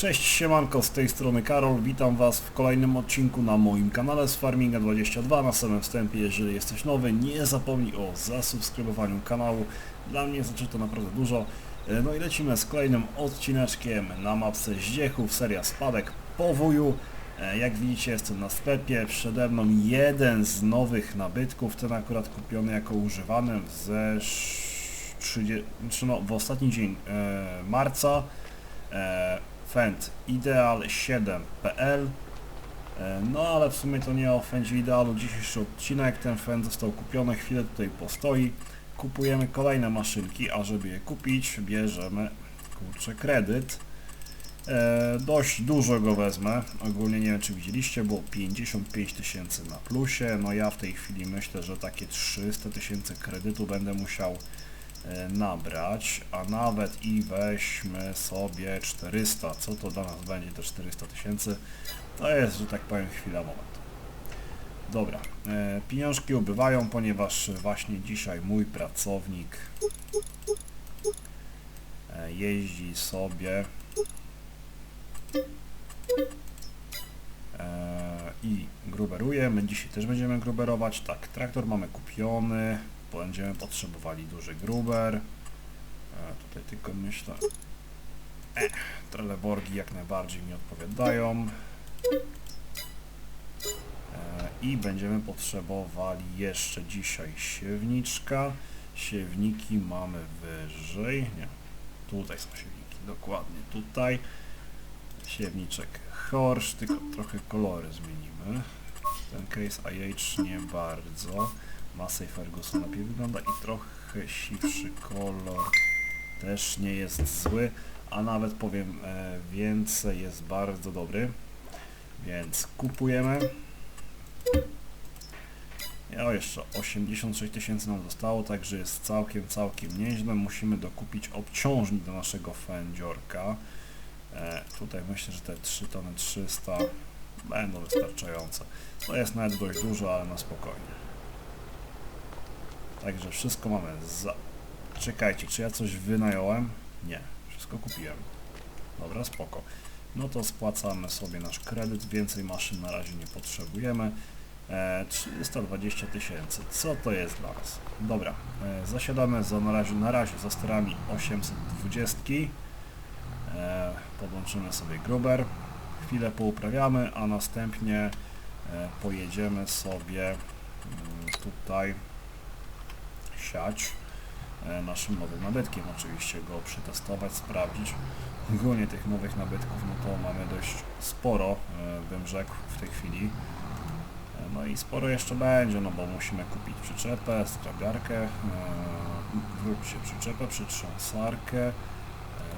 Cześć, siemanko, z tej strony Karol, witam Was w kolejnym odcinku na moim kanale z Farminga22. Na samym wstępie, jeżeli jesteś nowy, nie zapomnij o zasubskrybowaniu kanału, dla mnie znaczy to naprawdę dużo. E, No i lecimy z kolejnym odcineczkiem na mapce Zdziechów, seria Spadek Powóju. E, Jak widzicie jestem na sklepie, przede mną jeden z nowych nabytków, ten akurat kupiony jako używany ze sz- 30, znaczy no, w ostatni dzień e, marca. E, Fend Ideal 7.pl e, No ale w sumie to nie o Fendzie Idealu dzisiejszy odcinek, ten Fend został kupiony, chwilę tutaj postoi. Kupujemy kolejne maszynki, a żeby je kupić bierzemy kurczę kredyt. E, dość dużo go wezmę, ogólnie nie wiem czy widzieliście, było 55 tysięcy na plusie, no ja w tej chwili myślę, że takie 300 tysięcy kredytu będę musiał nabrać, a nawet i weźmy sobie 400, co to dla nas będzie te 400 tysięcy, to jest, że tak powiem, chwila, moment. Dobra, e, pieniążki ubywają, ponieważ właśnie dzisiaj mój pracownik e, jeździ sobie e, i gruberuje, my dzisiaj też będziemy gruberować, tak, traktor mamy kupiony, będziemy potrzebowali duży gruber. E, tutaj tylko myślę. Eh, Trelleborgi jak najbardziej mi odpowiadają. E, I będziemy potrzebowali jeszcze dzisiaj siewniczka. Siewniki mamy wyżej. Nie, tutaj są siewniki, dokładnie tutaj. Siewniczek Horsz, tylko trochę kolory zmienimy. Ten case IH nie bardzo. Massey Ferguson lepiej wygląda i trochę siwszy kolor też nie jest zły, a nawet powiem e, więcej jest bardzo dobry. Więc kupujemy. Ja jeszcze 86 tysięcy nam zostało, także jest całkiem, całkiem nieźle. Musimy dokupić obciążnik do naszego fędziorka. E, tutaj myślę, że te 3 tony 300 będą wystarczające. To jest nawet dość dużo, ale na spokojnie. Także wszystko mamy za... Czekajcie, czy ja coś wynająłem? Nie, wszystko kupiłem. Dobra, spoko. No to spłacamy sobie nasz kredyt, więcej maszyn na razie nie potrzebujemy. E, 320 tysięcy, co to jest dla nas? Dobra, e, zasiadamy za, na, razie, na razie za sterami 820. E, podłączymy sobie gruber, chwilę pouprawiamy, a następnie e, pojedziemy sobie mm, tutaj siać e, naszym nowym nabytkiem, oczywiście go przetestować, sprawdzić. Ogólnie tych nowych nabytków, no to mamy dość sporo, e, bym rzekł w tej chwili. E, No i sporo jeszcze będzie, no bo musimy kupić przyczepę, skrabiarkę, wróćcie przyczepę, przytrząsarkę,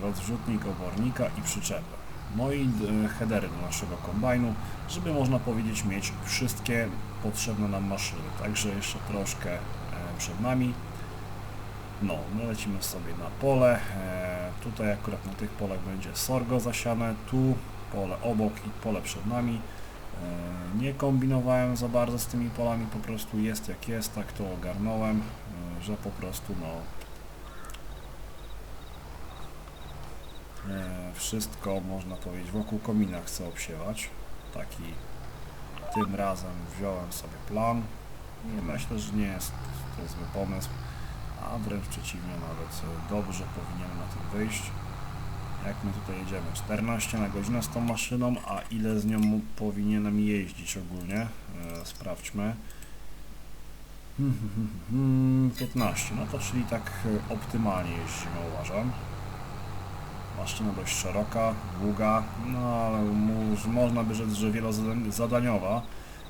rozrzutnik obornika i przyczepę. No i headery do naszego kombajnu, żeby można powiedzieć mieć wszystkie potrzebne nam maszyny. Także jeszcze troszkę przed nami. No, my lecimy sobie na pole. E, tutaj akurat na tych polach będzie sorgo zasiane, tu pole obok i pole przed nami. E, nie kombinowałem za bardzo z tymi polami, po prostu jest jak jest, tak to ogarnąłem, e, że po prostu no e, wszystko można powiedzieć wokół komina chcę obsiewać. Taki tym razem wziąłem sobie plan i myślę, że nie jest to zły pomysł, a wręcz przeciwnie, nawet dobrze powinien na tym wyjść. Jak my tutaj jedziemy? 14 na godzinę z tą maszyną, a ile z nią powinienem jeździć ogólnie? E, sprawdźmy. Hmm, hmm, hmm, hmm, 15, no to czyli tak e, optymalnie jeździmy uważam. Maszyna dość szeroka, długa, no ale można by rzec, że wielozadaniowa.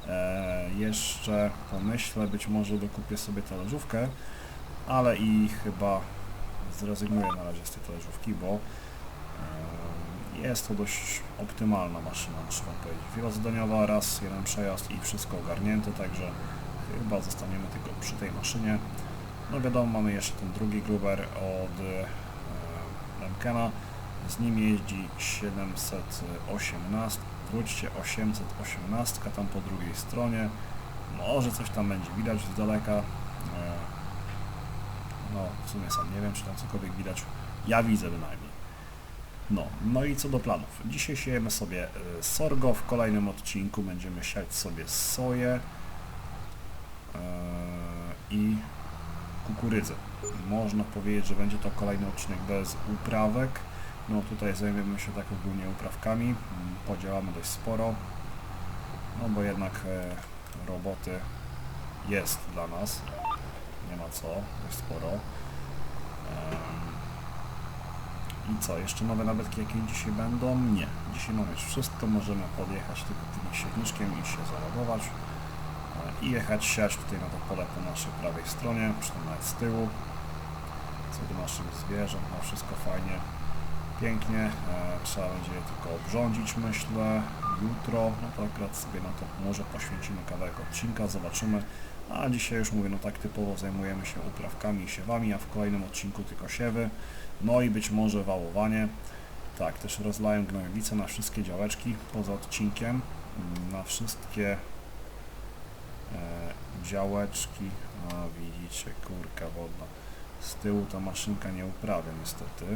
E, jeszcze pomyślę, być może dokupię sobie talerzówkę, ale i chyba zrezygnuję na razie z tej talerzówki, bo e, jest to dość optymalna maszyna, trzeba powiedzieć. Wielozadaniowa, raz jeden przejazd i wszystko ogarnięte, także chyba zostaniemy tylko przy tej maszynie. No wiadomo, mamy jeszcze ten drugi gruber od e, Lemkena, z nim jeździ 718, wróćcie 818 tam po drugiej stronie, może coś tam będzie widać z daleka, e, no w sumie sam nie wiem, czy tam cokolwiek widać, ja widzę bynajmniej. No, no i co do planów. Dzisiaj siejemy sobie y, sorgo, w kolejnym odcinku będziemy siać sobie soję yy, i kukurydzę. Można powiedzieć, że będzie to kolejny odcinek bez uprawek. No tutaj zajmiemy się tak ogólnie uprawkami, mm, podziałamy dość sporo, no bo jednak e, roboty jest dla nas, nie ma co, dość sporo. I co, jeszcze nowe nabytki jakie dzisiaj będą? Nie, dzisiaj mamy już wszystko, możemy podjechać tylko tym siewniczkiem i się załadować e, i jechać siać tutaj na to pole po naszej prawej stronie, nawet z tyłu. Co do naszych zwierząt, no wszystko fajnie, pięknie, e, trzeba będzie je tylko obrządzić myślę, jutro, no to akurat sobie na to może poświęcimy kawałek odcinka, zobaczymy, a dzisiaj już mówię, no tak typowo zajmujemy się uprawkami i siewami, a w kolejnym odcinku tylko siewy, no i być może wałowanie. Tak, też rozlałem gnojowice na wszystkie działeczki poza odcinkiem, mm, na wszystkie e, działeczki, a widzicie, kurka wodna. Z tyłu ta maszynka nie uprawia niestety.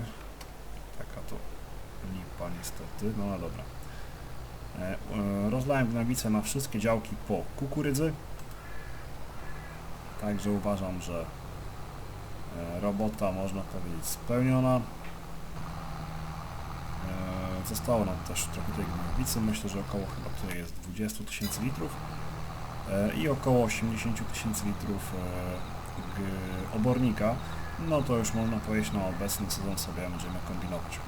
Taka to lipa niestety, no ale dobra. E, e, rozlałem gnojowice na wszystkie działki po kukurydzy. Także uważam, że e, robota można powiedzieć spełniona. Zostało nam też trochę tej gnojowicy, myślę, że około chyba tutaj jest 20 tysięcy litrów i około 80 tysięcy litrów obornika. No to już można powiedzieć na obecny sezon sobie będziemy kombinować.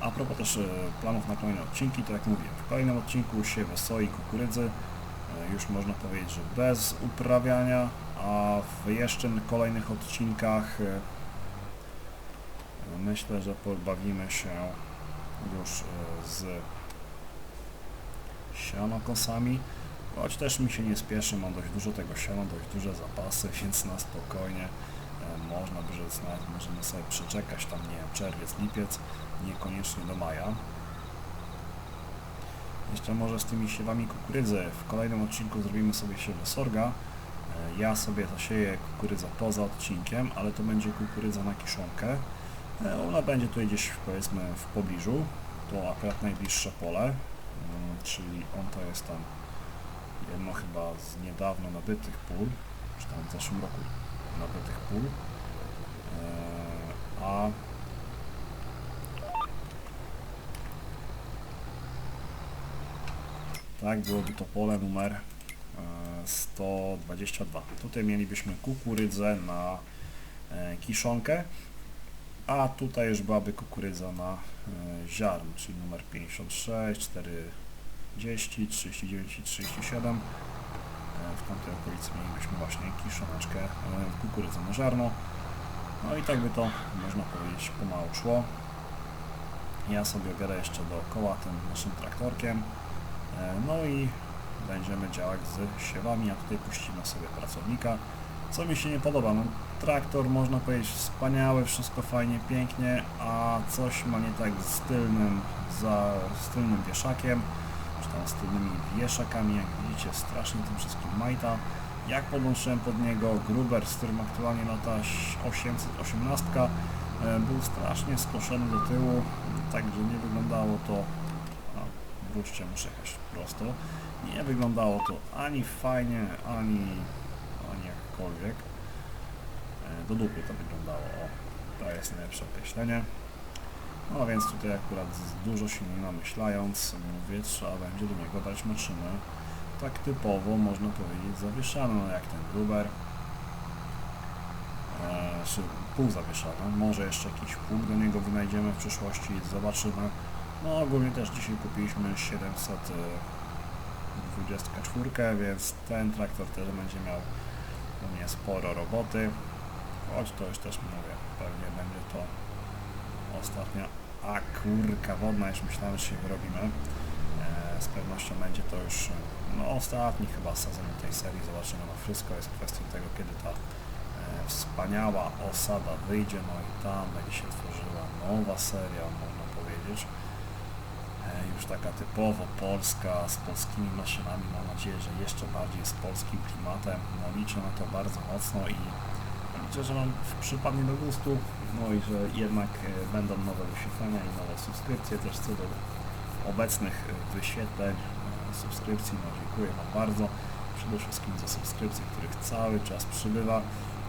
A propos też e, planów na kolejne odcinki, to jak mówiłem, w kolejnym odcinku siewy soi, kukurydzy, e, już można powiedzieć, że bez uprawiania, a w jeszcze kolejnych odcinkach e, myślę, że pobawimy się już z sianokosami, choć też mi się nie spieszy, mam dość dużo tego siana, dość duże zapasy, więc na spokojnie można by rzec nawet możemy sobie przeczekać tam, nie wiem, czerwiec, lipiec, niekoniecznie do maja. Jeszcze może z tymi siewami kukurydzy. W kolejnym odcinku zrobimy sobie siewę sorga. E, Ja sobie zasieję kukurydzę poza odcinkiem, ale to będzie kukurydza na kiszonkę. E, Ona będzie tutaj gdzieś powiedzmy w pobliżu. To akurat najbliższe pole, mm, czyli on to jest tam jedno chyba z niedawno nabytych pól, czy tam w zeszłym roku nabytych pól. E, A tak, byłoby to pole numer e, 122. Tutaj mielibyśmy kukurydzę na e, kiszonkę, a tutaj już byłaby kukurydza na ziarn, czyli numer 56, 40, 39 i 37. E, W tamtej okolicy mielibyśmy właśnie kiszoneczkę kukurydzy na ziarno. No i tak by to, można powiedzieć, pomału szło. Ja sobie biorę jeszcze dookoła tym naszym traktorkiem. E, No i będziemy działać z siewami, a tutaj puścimy sobie pracownika. Co mi się nie podoba, no traktor można powiedzieć wspaniały, wszystko fajnie, pięknie, a coś ma nie tak z tylnym, za, z tylnym wieszakiem, czy tam z tylnymi wieszakami, jak widzicie strasznie tym wszystkim majta. Jak podłączyłem pod niego Gruber, z którym aktualnie lata 818, e, był strasznie skoszony do tyłu, także nie wyglądało to a, wróćcie, muszę jechać prosto. Nie wyglądało to ani fajnie, ani, ani jakkolwiek. E, Do dupy to wyglądało. O, to jest najlepsze określenie. No więc tutaj akurat dużo się nie namyślając, mówię, trzeba będzie do niego dać maszynę tak typowo, można powiedzieć, zawieszaną, no jak ten Gruber. E, pół zawieszany. Może jeszcze jakiś punkt do niego wynajdziemy w przyszłości, zobaczymy. No ogólnie też dzisiaj kupiliśmy 724, więc ten traktor też będzie miał u mnie sporo roboty. Choć to już też mówię, pewnie będzie to ostatnia. A kurka wodna, już myślałem, że się wyrobimy. E, z pewnością będzie to już no, ostatni chyba sezon tej serii. Zobaczymy, no wszystko jest kwestią tego, kiedy ta e, wspaniała osada wyjdzie, no i tam będzie się tworzyła nowa seria, można powiedzieć. E, już taka typowo polska, z polskimi maszynami, mam nadzieję, że jeszcze bardziej z polskim klimatem. No liczę na to bardzo mocno i liczę, że Wam przypadnie do gustu, no i że jednak e, będą nowe wyświetlenia i nowe subskrypcje też co do obecnych e, wyświetleń, subskrypcji, no dziękuję Wam bardzo, przede wszystkim za subskrypcje, których cały czas przybywa,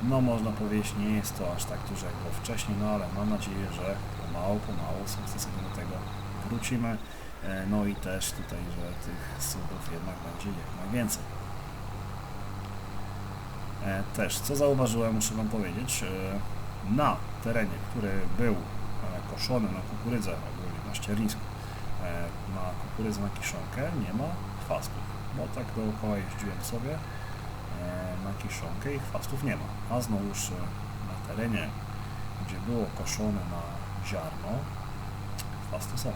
no można powiedzieć, nie jest to aż tak dużo jak było wcześniej, no ale mam nadzieję, że pomału, pomału sukcesywnie do tego wrócimy, E, no i też tutaj, że tych subów jednak będzie jak najwięcej. E, Też, co zauważyłem, muszę Wam powiedzieć, e, na terenie, który był koszony na kukurydzę, ogólnie na ściernisku, na kukurydzę na kiszonkę, nie ma chwastów, bo tak dookoła jeździłem sobie e, na kiszonkę i chwastów nie ma, a znowuż e, na terenie, gdzie było koszone na ziarno, chwasty są.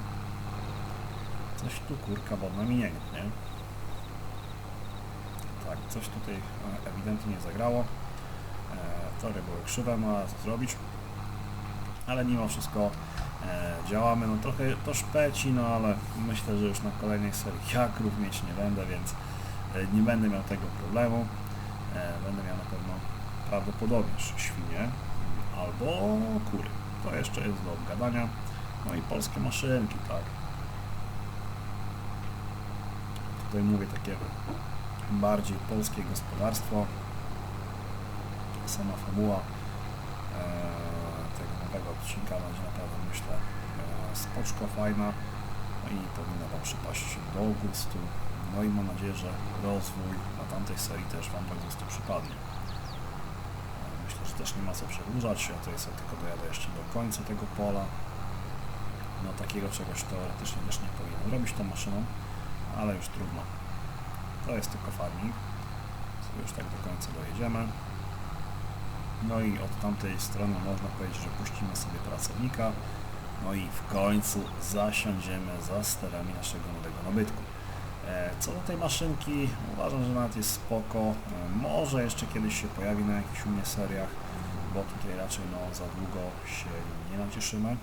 Coś tu kurka wodna mi nie nie? Tak, coś tutaj e, ewidentnie nie zagrało. E, tory były krzywe, ma zrobić. Ale mimo wszystko e, działamy. No trochę to szpeci, no ale myślę, że już na kolejnej serii jakrów mieć nie będę, więc e, nie będę miał tego problemu. E, będę miał na pewno prawdopodobnie świnie albo kury. To jeszcze jest do obgadania. No i polskie maszynki, tak. Tutaj mówię takie bardziej polskie gospodarstwo. Sama e, nowego odcinka będzie naprawdę myślę e, spoczko, fajna no i powinna Wam przypaść do gustu. No i mam nadzieję, że rozwój na tamtej serii też Wam do gustu przypadnie. E, Myślę, że też nie ma co przedłużać, ja tutaj sobie tylko dojadę jeszcze do końca tego pola. No takiego czegoś teoretycznie też nie powinien robić tą maszyną, ale już trudno. To jest tylko farming. Już tak do końca dojedziemy. No i od tamtej strony można powiedzieć, że puścimy sobie pracownika. No i w końcu zasiądziemy za sterami naszego nowego nabytku. E, Co do tej maszynki, uważam, że nawet jest spoko. E, Może jeszcze kiedyś się pojawi na jakichś u mnie seriach, bo tutaj raczej no, za długo się nie nacieszymy.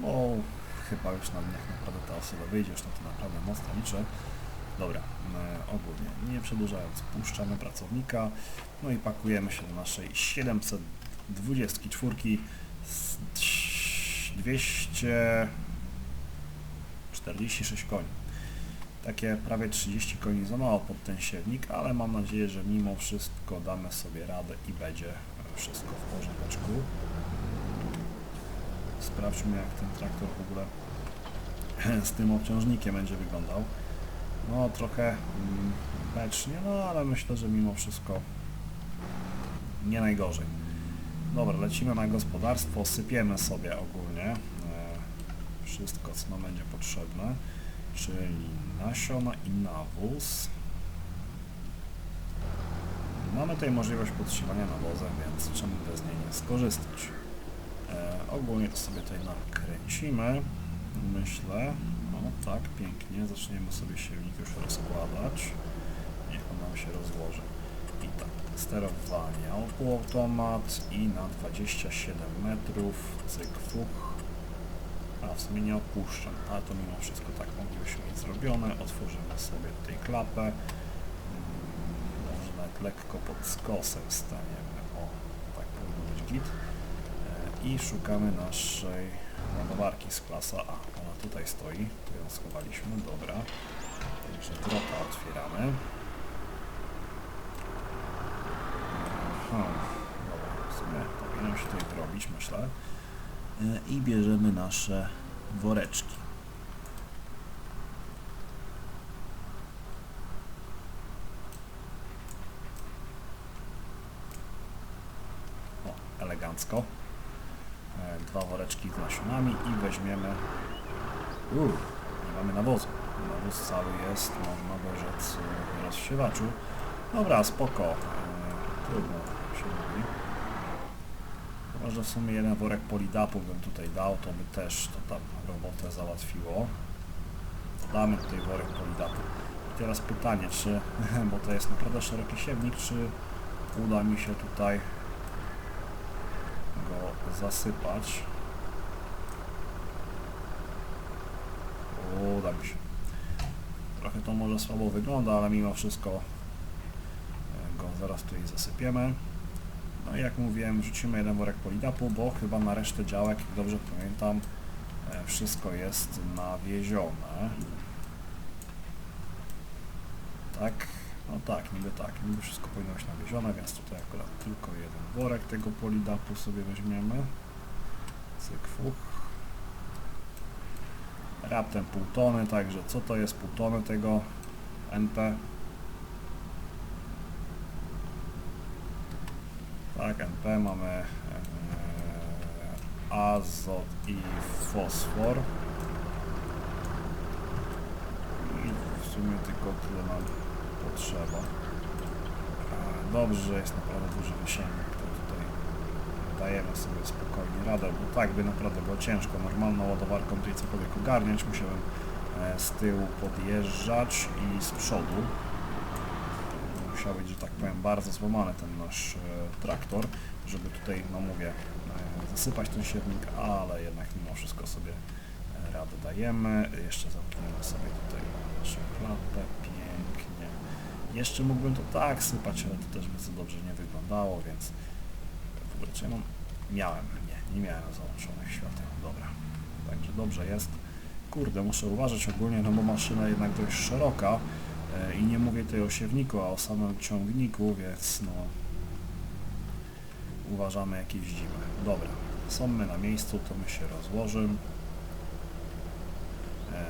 Bo chyba już na dniach naprawdę ta osoba wyjdzie, już na to naprawdę mocno liczę. Dobra, e, ogólnie nie przedłużając, puszczamy pracownika, no i pakujemy się do naszej 724 z 246 koni. Takie prawie 30 koni za mało pod ten siewnik, ale mam nadzieję, że mimo wszystko damy sobie radę i będzie wszystko w porządeczku. Sprawdźmy jak ten traktor w ogóle z tym obciążnikiem będzie wyglądał. No trochę mm, becznie, no ale myślę, że mimo wszystko nie najgorzej. Dobra, lecimy na gospodarstwo, sypiemy sobie ogólnie e, wszystko, co nam będzie potrzebne, czyli nasiona i nawóz. Mamy tutaj możliwość podsiwania nawozem, więc czemu bez niej nie skorzystać? E, ogólnie to sobie tutaj nakręcimy, myślę. No tak, pięknie. Zaczniemy sobie silnik już rozkładać. Niech on nam się rozłoży. I tak, sterowania, półautomat i na 27 metrów, cyk, fuch. A w sumie nie opuszczam, ale to mimo wszystko tak moglibyśmy mieć zrobione. Otworzymy sobie tutaj klapę. Mm, Może nawet lekko pod skosem staniemy. O, tak powinno być git. E, I szukamy naszej ładowarki z klasa A. Ona tutaj stoi, tu ją schowaliśmy, dobra. Także drota otwieramy. Aha, dobra, w sumie powinienem się tutaj zrobić, myślę. E, I bierzemy nasze woreczki. O, elegancko. Dwa woreczki z nasionami i weźmiemy... Nie mamy nawozu. Nawóz cały jest, można by rzec, w rozsiewaczu. Dobra, spoko. E, Trudno się mówi. Chyba, że w sumie jeden worek polidapu bym tutaj dał, to by też to tam robotę załatwiło. Damy tutaj worek polidapu. I teraz pytanie, czy, bo to jest naprawdę szeroki siewnik, czy uda mi się tutaj go zasypać. Uda mi się. Trochę to może słabo wygląda, ale mimo wszystko e, go zaraz zaraz tu jej zasypiemy. No i jak mówiłem, rzucimy jeden worek polidapu, bo chyba na resztę działek, jak dobrze pamiętam, e, wszystko jest nawiezione. Tak? No tak, niby tak, niby wszystko powinno być nawiezione, więc tutaj akurat tylko jeden worek tego polidapu sobie weźmiemy. Cyk, fuch. Raptem pół tony, także co to jest pół tony tego NP? Tak, NP mamy e, azot i fosfor. I w sumie tylko tyle nam potrzeba. Dobrze, jest naprawdę duży wysięgnik, to tutaj dajemy sobie spokojnie radę, bo tak by naprawdę było ciężko normalną ładowarką tutaj cokolwiek ogarniać, musiałem e, z tyłu podjeżdżać i z przodu. Musiał być, że tak powiem, bardzo złamany ten nasz e, traktor, żeby tutaj, no mówię, e, zasypać ten siewnik, ale jednak mimo wszystko sobie radę dajemy. Jeszcze zamkniemy sobie tutaj naszą klapę. Jeszcze mógłbym to tak sypać, ale to też by za dobrze nie wyglądało, więc w ogóle czy ja mam? Miałem, nie, nie miałem załączonych świateł, dobra. Także dobrze jest. Kurde, muszę uważać ogólnie, no bo maszyna jednak dość szeroka e, i nie mówię tutaj o siewniku, a o samym ciągniku, więc no uważamy jak jeździmy. Dobra, są my na miejscu, to my się rozłożymy. E,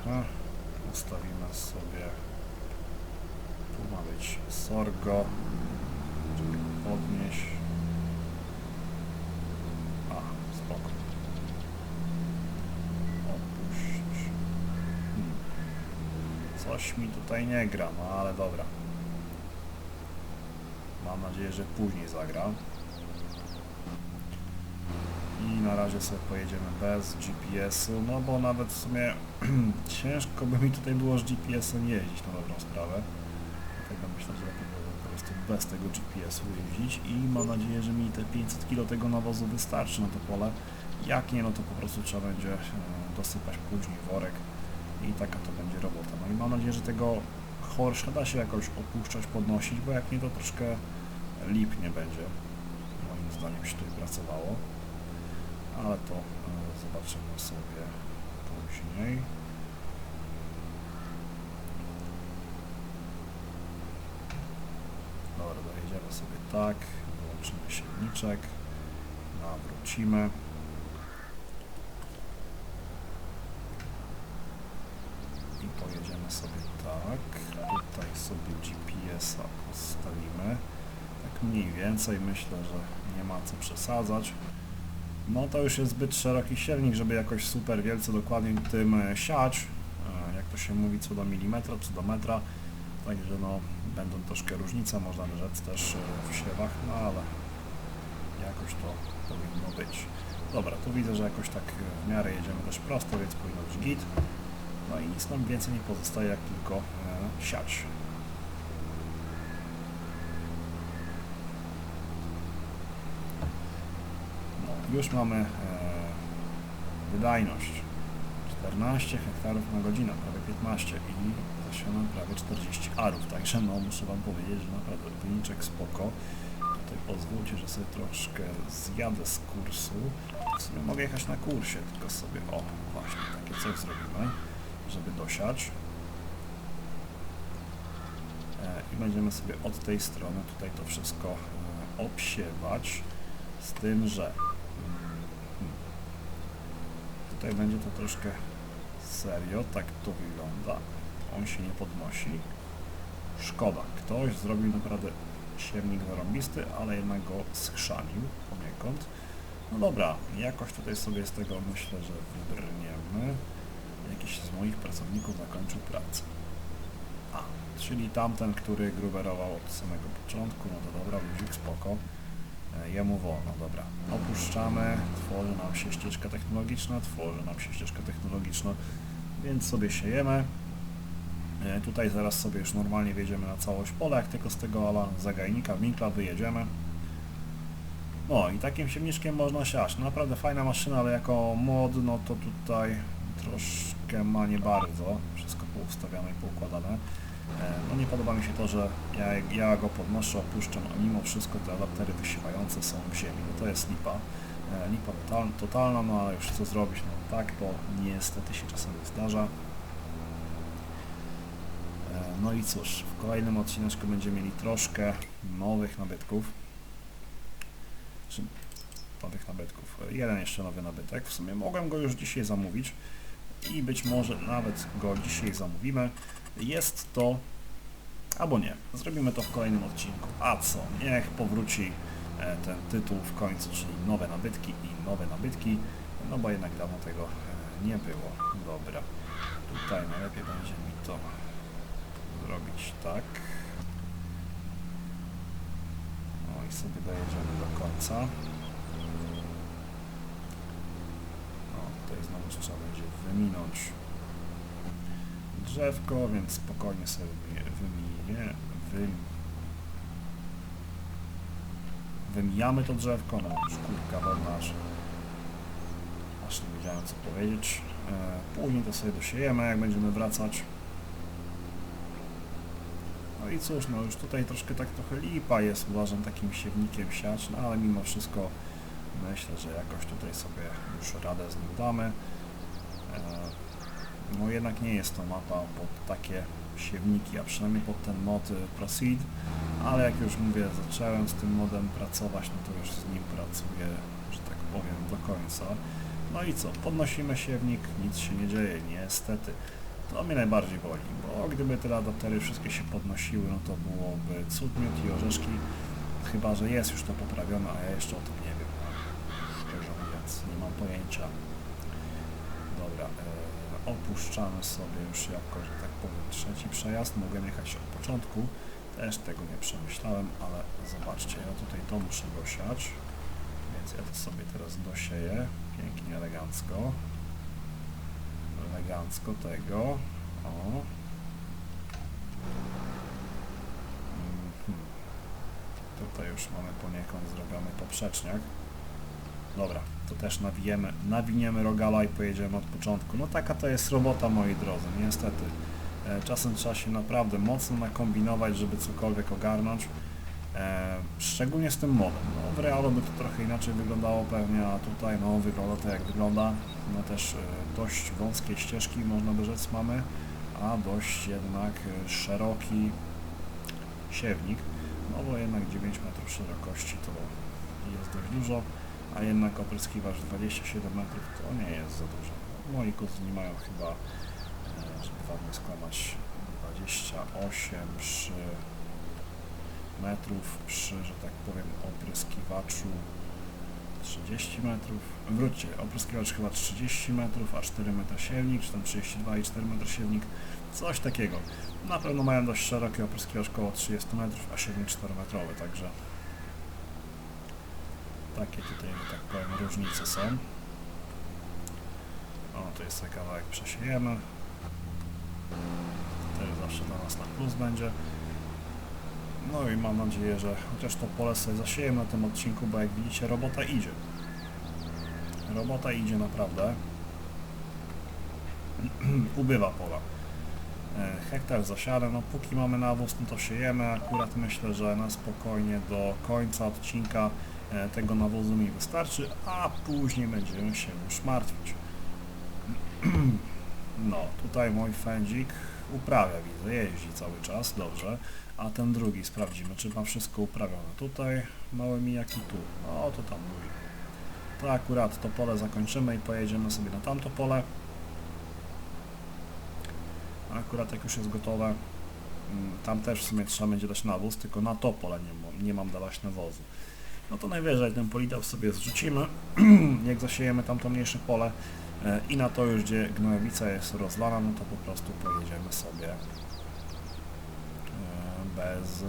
aha, ustawimy sobie tu ma być sorgo. Podnieś. A, spoko. Opuść. Hmm. Coś mi tutaj nie gra, no ale dobra. Mam nadzieję, że później zagra. I na razie sobie pojedziemy bez GPS-u, no bo nawet w sumie ciężko by mi tutaj było z GPS-em jeździć na dobrą sprawę. Myślę, że po prostu bez tego GPS-u jeździć i mam nadzieję, że mi te 500 kg tego nawozu wystarczy na to pole. Jak nie, no to po prostu trzeba będzie e, dosypać później worek i taka to będzie robota. No i mam nadzieję, że tego chorsza da się jakoś opuszczać, podnosić, bo jak nie, to troszkę lipnie będzie. Moim zdaniem się tutaj pracowało. Ale to e, zobaczymy sobie później. Dobra, dojedziemy sobie tak, wyłączymy silniczek, nawrócimy. I pojedziemy sobie tak, tutaj sobie GPS-a postawimy. Tak mniej więcej myślę, że nie ma co przesadzać. No to już jest zbyt szeroki silnik, żeby jakoś super wielce dokładnie tym e, siać, e, jak to się mówi, co do milimetra, czy do metra. Także no, będą troszkę różnice, można rzec też e, w siewach, no ale jakoś to powinno być. Dobra, tu widzę, że jakoś tak e, w miarę jedziemy też prosto, więc powinno być git. No i nic nam więcej nie pozostaje, jak tylko e, siać. No, już mamy e, wydajność 14 hektarów na godzinę, prawie 15 i zasiano prawie 40 arów, także no muszę Wam powiedzieć, że naprawdę wyniczek spoko. Tutaj pozwólcie, że sobie troszkę zjadę z kursu. W sumie mogę jechać na kursie, tylko sobie, o właśnie, takie coś zrobimy, żeby dosiać. E, I będziemy sobie od tej strony tutaj to wszystko e, obsiewać, z tym, że mm, Tutaj będzie to troszkę serio, tak to wygląda. On się nie podnosi. Szkoda, ktoś zrobił naprawdę siewnik zarąbisty, ale jednak go schrzanił poniekąd. No dobra, jakoś tutaj sobie z tego myślę, że wybrniemy. Jakiś z moich pracowników zakończył pracę. A, czyli tamten, który gruberował od samego początku, no to dobra, luzik, spoko. E, Jemu wolno, dobra. Opuszczamy, tworzy nam się ścieżka technologiczna, tworzy nam się ścieżka technologiczna, więc sobie siejemy. E, Tutaj zaraz sobie już normalnie wjedziemy na całość pola, jak tylko z tego ala zagajnika, winkla wyjedziemy. No i takim siewniczkiem można siać. Naprawdę fajna maszyna, ale jako mod, no to tutaj troszkę ma nie bardzo. Wszystko poustawiane i poukładane. E, No nie podoba mi się to, że ja, ja go podnoszę, opuszczam, a mimo wszystko te adaptery wysiewające są w ziemi. No to jest lipa. E, Lipa total, totalna, no ale już co zrobić, no tak to niestety się czasami zdarza. E, No i cóż, w kolejnym odcineczku będziemy mieli troszkę nowych nabytków. Czy nowych nabytków. Jeden jeszcze nowy nabytek. W sumie mogłem go już dzisiaj zamówić i być może nawet go dzisiaj zamówimy. Jest to, albo nie, zrobimy to w kolejnym odcinku. A co, niech powróci e, ten tytuł w końcu, czyli nowe nabytki i nowe nabytki, no bo jednak dawno tego e, nie było. Dobra, tutaj najlepiej będzie mi to zrobić tak. No i sobie dojedziemy do końca. No, tutaj znowu trzeba będzie wyminąć drzewko, więc spokojnie sobie wymi- wyminie, wym, wymijamy to drzewko, no szkórka wodna, aż, nie wiedziałem co powiedzieć. E, później to sobie dosiejemy, jak będziemy wracać. No i cóż, no już tutaj troszkę tak trochę lipa jest, uważam, takim siewnikiem siać, no ale mimo wszystko myślę, że jakoś tutaj sobie już radę z nim damy. No jednak nie jest to mapa pod takie siewniki, a przynajmniej pod ten mod y, Proceed, ale jak już mówię, zacząłem z tym modem pracować, no to już z nim pracuję, że tak powiem, do końca. No i co, podnosimy siewnik, nic się nie dzieje, niestety. To mnie najbardziej boli, bo gdyby te adaptery wszystkie się podnosiły, no to byłoby cud, i orzeszki, chyba, że jest już to poprawione, a ja jeszcze o tym nie wiem. Szczerze mówiąc, nie mam pojęcia. Dobra, e, opuszczamy sobie już jako, że tak powiem, trzeci przejazd. Mogłem jechać od początku, też tego nie przemyślałem, ale zobaczcie, ja tutaj to muszę dosiać, więc ja to sobie teraz dosieję, pięknie, elegancko. Elegancko tego, o. Mhm. Tutaj już mamy poniekąd zrobiony poprzeczniak. Dobra, to też nawijemy, nawiniemy rogala i pojedziemy od początku. No taka to jest robota, moi drodzy, niestety. E, czasem trzeba się naprawdę mocno nakombinować, żeby cokolwiek ogarnąć. E, szczególnie z tym modem. No, w realu by to trochę inaczej wyglądało pewnie, a tutaj no, wygląda to jak wygląda. No też e, dość wąskie ścieżki, można by rzec, mamy, a dość jednak szeroki siewnik. No bo jednak 9 metrów szerokości to jest dość dużo a jednak opryskiwacz 27 metrów to nie jest za dużo. Moi kuzyni mają chyba, e, żeby wam nie skłamać, 28 przy metrów przy, że tak powiem, opryskiwaczu 30 metrów. Wróćcie, opryskiwacz chyba 30 metrów, a 4 metry siewnik, czy tam 32 i 4 metry siewnik, coś takiego. Na pewno mają dość szeroki opryskiwacz około 30 metrów, a siewnik 4 metrowy, także takie tutaj, że tak powiem, różnice są. O, to jest kawałek przesiejemy. To zawsze dla nas na plus będzie. No i mam nadzieję, że chociaż to pole sobie zasiejemy na tym odcinku, bo jak widzicie robota idzie. Robota idzie naprawdę. Ubywa pola. E, Hektar zasiane, no póki mamy nawóz, no to siejemy. Akurat myślę, że na spokojnie do końca odcinka tego nawozu mi wystarczy, a później będziemy się już martwić. No, tutaj mój fędzik uprawia, widzę, jeździ cały czas, dobrze. A ten drugi sprawdzimy, czy ma wszystko uprawione. Tutaj mały mijak i tu. No, to tam mówi. To akurat to pole zakończymy i pojedziemy sobie na tamto pole. Akurat jak już jest gotowe, mm, tam też w sumie trzeba będzie dać nawóz, tylko na to pole nie, nie mam dawać nawozu. No to najwyżej ten polidał sobie zrzucimy, jak zasiejemy tam to mniejsze pole e, i na to już, gdzie gnojowica jest rozlana, no to po prostu pojedziemy sobie e, bez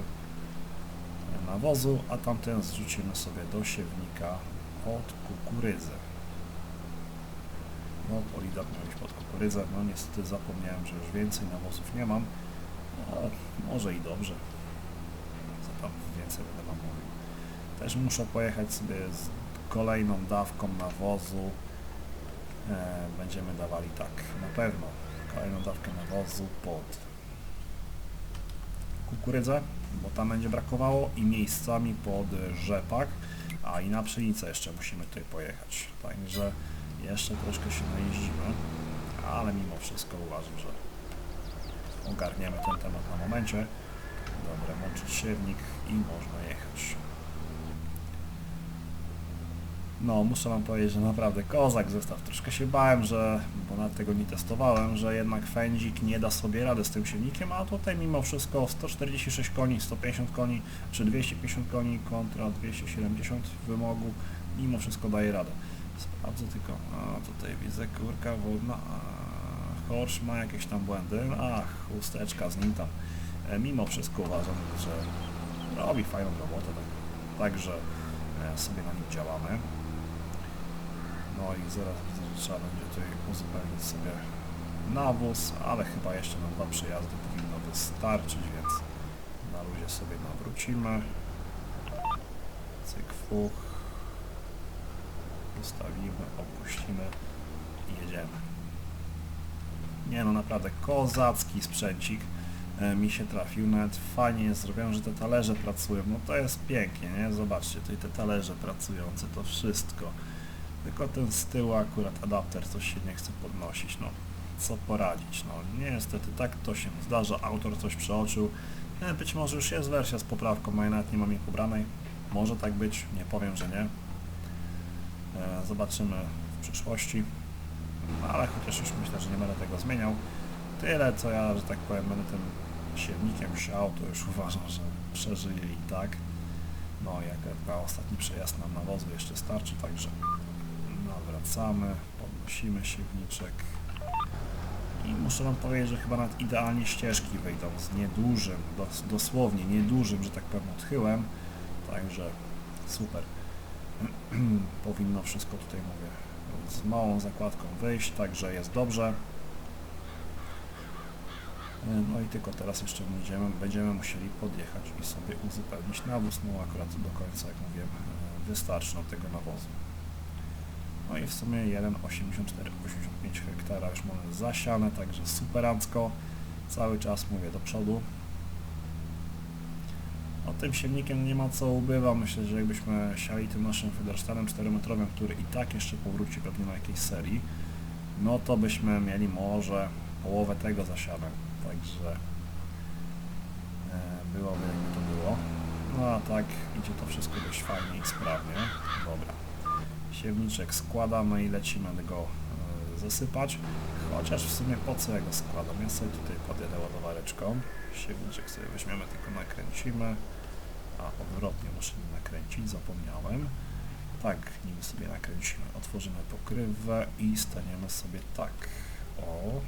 nawozu, a tamten zrzucimy sobie do siewnika od kukurydzy. No, polidor miał iść pod kukurydzę, no niestety zapomniałem, że już więcej nawozów nie mam. No, może i dobrze. Co tam więcej będę wam mówił. Też muszę pojechać sobie z kolejną dawką nawozu. E, będziemy dawali tak, na pewno kolejną dawkę nawozu pod kukurydzę, bo tam będzie brakowało i miejscami pod rzepak, a i na pszenicę jeszcze musimy tutaj pojechać. Także jeszcze troszkę się najeździmy, ale mimo wszystko uważam, że ogarniemy ten temat na momencie. Dobra, włączyć siewnik i można jechać. No, muszę wam powiedzieć, że naprawdę kozak zestaw. Troszkę się bałem, że, bo nawet tego nie testowałem, że jednak fędzik nie da sobie rady z tym silnikiem, a tutaj mimo wszystko 146 koni, 150 koni, czy 250 koni kontra 270 wymogu, mimo wszystko daje radę. Sprawdzę tylko, a tutaj widzę kurka wodna, a Horsz ma jakieś tam błędy, ach, chusteczka z nim tam. E, mimo wszystko uważam, że robi fajną robotę, tak, także e, sobie na nim działamy. No i zaraz widzę, że trzeba będzie tutaj uzupełnić sobie nawóz, ale chyba jeszcze na dwa przejazdy powinno wystarczyć, więc na luzie sobie nawrócimy. Cyk, fuch. Ustawimy, opuścimy i jedziemy. Nie no, naprawdę kozacki sprzęcik e, mi się trafił, nawet fajnie jest zrobione, że te talerze pracują, no to jest pięknie, nie? Zobaczcie, tutaj te talerze pracujące, to wszystko. Tylko ten z tyłu akurat adapter coś się nie chce podnosić, no. Co poradzić, no. Niestety tak to się zdarza, autor coś przeoczył, E, być może już jest wersja z poprawką, a ja nawet nie mam jej pobranej, może tak być, nie powiem, że nie. E, Zobaczymy w przyszłości, ale chociaż już myślę, że nie będę tego zmieniał. Tyle co ja, że tak powiem, będę tym siewnikiem. Siał, to już uważam, że przeżyję i tak. No jak ostatni przejazd nam nawozu jeszcze starczy, także nawracamy, podnosimy siewniczek i muszę wam powiedzieć, że chyba nawet idealnie ścieżki wyjdą z niedużym, dos, dosłownie niedużym, że tak powiem, odchyłem, także super. Powinno wszystko tutaj, mówię, z małą zakładką wyjść, także jest dobrze. No i tylko teraz jeszcze będziemy, będziemy musieli podjechać i sobie uzupełnić nawóz, no akurat do końca, jak mówiłem, wystarczy nam tego nawozu. No i w sumie 1,84-85 hektara już mamy zasiane, także superancko. Cały czas mówię do przodu. No tym silnikiem nie ma co ubywa. Myślę, że jakbyśmy siali tym naszym Federstanem 4-metrowym, który i tak jeszcze powróci pewnie na jakiejś serii, no to byśmy mieli może połowę tego zasiane. Także e, byłoby jakby to było. No a tak idzie to wszystko dość fajnie i sprawnie. Dobra. Siewniczek składamy i lecimy go e, zasypać. Chociaż w sumie po co ja go składam? Ja sobie tutaj podjadę ładowareczką. Siewniczek sobie weźmiemy, tylko nakręcimy. A odwrotnie muszę nim nakręcić, zapomniałem. Tak, nim sobie nakręcimy. Otworzymy pokrywę i staniemy sobie tak. O.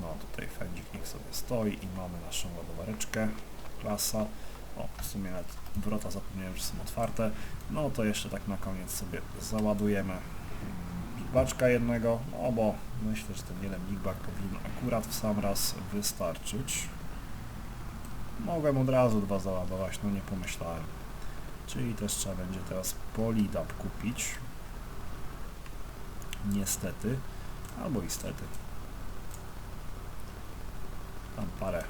No tutaj fędzik niech sobie stoi i mamy naszą ładowareczkę. Klasa. O, w sumie nawet wrota zapomniałem, że są otwarte. No to jeszcze tak na koniec sobie załadujemy bigbaczka jednego, no bo myślę, że ten jeden bigback powinien akurat w sam raz wystarczyć. Mogłem od razu dwa załadować, no nie pomyślałem. Czyli też trzeba będzie teraz polidap kupić. Niestety, albo istety. Tam parę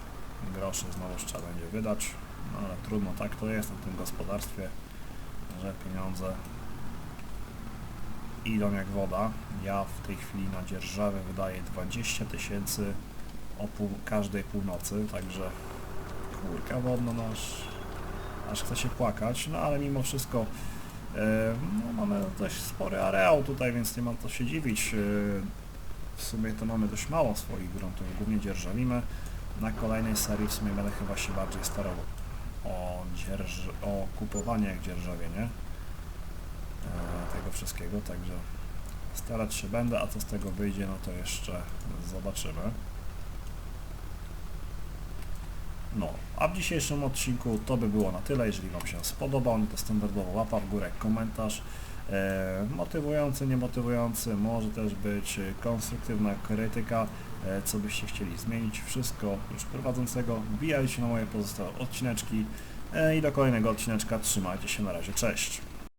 groszy znowu trzeba będzie wydać. No ale trudno, tak to jest w tym gospodarstwie, że pieniądze idą jak woda. Ja w tej chwili na dzierżawę wydaję 20 tysięcy o pół, każdej północy, także kurka wodna, no aż, aż chce się płakać, no ale mimo wszystko e, no, mamy dość spory areał tutaj, więc nie ma co się dziwić. E, w sumie to mamy dość mało swoich gruntów, głównie dzierżawimy. Na kolejnej serii w sumie będę chyba się bardziej starał o, dzierż o kupowanie jak dzierżawienie e, tego wszystkiego, także starać się będę, a co z tego wyjdzie, no to jeszcze zobaczymy. No, a w dzisiejszym odcinku to by było na tyle. Jeżeli Wam się spodobał, no to standardowo łapa w górę, komentarz. E, motywujący, niemotywujący, może też być konstruktywna krytyka, e, co byście chcieli zmienić. Wszystko już prowadzącego. Wbijajcie na moje pozostałe odcineczki e, i do kolejnego odcineczka. Trzymajcie się, na razie, cześć.